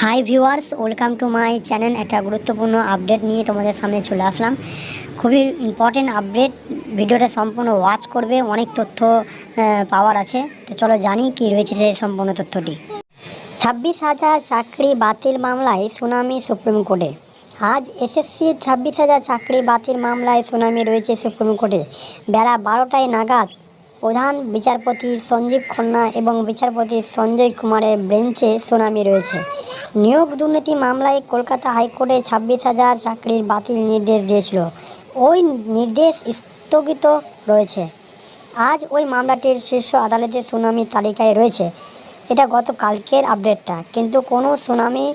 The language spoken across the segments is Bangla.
Hi viewers welcome to my channel একটা গুরুত্বপূর্ণ আপডেট নিয়ে তোমাদের সামনে চলে আসলাম। খুবই ইম্পর্টেন্ট আপডেট ভিডিওটা সম্পূর্ণ ওয়াচ করবে, অনেক তথ্য পাওয়ার আছে। তো চলো জানি কি রয়েছে সেই সম্পূর্ণ তথ্যটি। ছাব্বিশ হাজার চাকরি বাতিল মামলায় সুনামি সুপ্রিম কোর্টে। আজ এসএসসির ছাব্বিশ হাজার চাকরি বাতিল মামলায় সুনামি রয়েছে সুপ্রিম কোর্টে। বেলা বারোটায় নাগাদ প্রধান বিচারপতি সঞ্জীব খন্না এবং বিচারপতি সঞ্জয় কুমারের বেঞ্চে সুনামি রয়েছে। নিয়োগ দুর্নীতি মামলায় কলকাতা হাইকোর্টে ছাব্বিশ হাজার চাকরির বাতিল নির্দেশ দিয়েছিল। ওই নির্দেশ স্থগিত রয়েছে। আজ ওই মামলাটির শীর্ষ আদালতের শুনানির তালিকায় রয়েছে। এটা গত কালকের আপডেটটা। কিন্তু কোনো সুনামি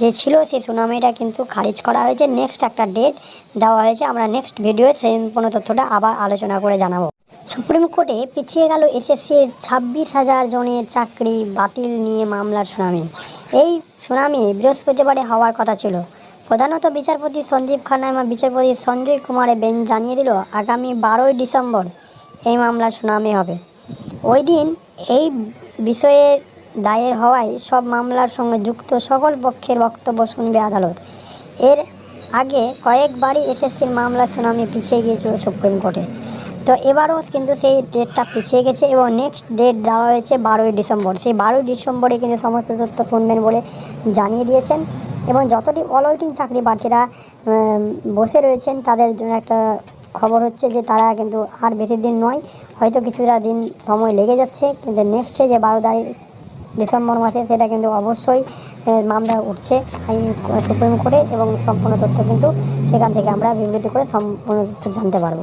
যে ছিল, সেই সুনামিটা কিন্তু খারিজ করা হয়েছে। নেক্সট একটা ডেট দেওয়া হয়েছে। আমরা নেক্সট ভিডিওয়ে সেই সম্পূর্ণ তথ্যটা আবার আলোচনা করে জানাব। সুপ্রিম কোর্টে পিছিয়ে গেল এসএসসির ছাব্বিশ হাজার জনের চাকরি বাতিল নিয়ে মামলার শুনানি এই শুনানি বৃহস্পতিবারে হওয়ার কথা ছিল। প্রধানত বিচারপতি সঞ্জীব খান্না এবং বিচারপতি সঞ্জয় কুমারের বেঞ্চ জানিয়ে দিল, আগামী বারোই ডিসেম্বর এই মামলার শুনানি হবে। ওই দিন এই বিষয়ে দায়ের হওয়ায় সব মামলার সঙ্গে যুক্ত সকল পক্ষের বক্তব্য শুনবে আদালত। এর আগে কয়েকবারই এসএসসির মামলা শুনানি পিছিয়ে গিয়েছিল সুপ্রিম কোর্টে। তো এবারও কিন্তু সেই ডেটটা পিছিয়ে গেছে এবং নেক্সট ডেট দেওয়া হয়েছে বারোই ডিসেম্বর। সেই বারোই ডিসেম্বরে কিন্তু সমস্ত তথ্য শুনবেন বলে জানিয়ে দিয়েছেন এবং যতটি অল ওয়েটিং চাকরি প্রার্থীরা বসে রয়েছেন তাদের জন্য একটা খবর হচ্ছে যে তারা কিন্তু আর বেশি দিন নয়, হয়তো কিছুটা দিন সময় লেগে যাচ্ছে। কিন্তু নেক্সটে যে বারো তারিখ ডিসেম্বর মাসে সেটা কিন্তু অবশ্যই মামলা উঠছে আইন সুপ্রিম কোর্টে এবং সম্পূর্ণ তথ্য কিন্তু সেখান থেকে আমরা বিবৃতি করে সম্পূর্ণ তথ্য জানতে পারব।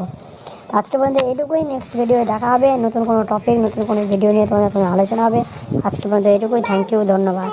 আজকে পর্যন্ত এইটুকুই নেক্সট ভিডিও দেখা হবে, নতুন কোনো টপিক নতুন কোনো ভিডিও নিয়ে তোমাদের কোনো আলোচনা হবে। আজকে পর্যন্ত এইটুকুই থ্যাংক ইউ ধন্যবাদ।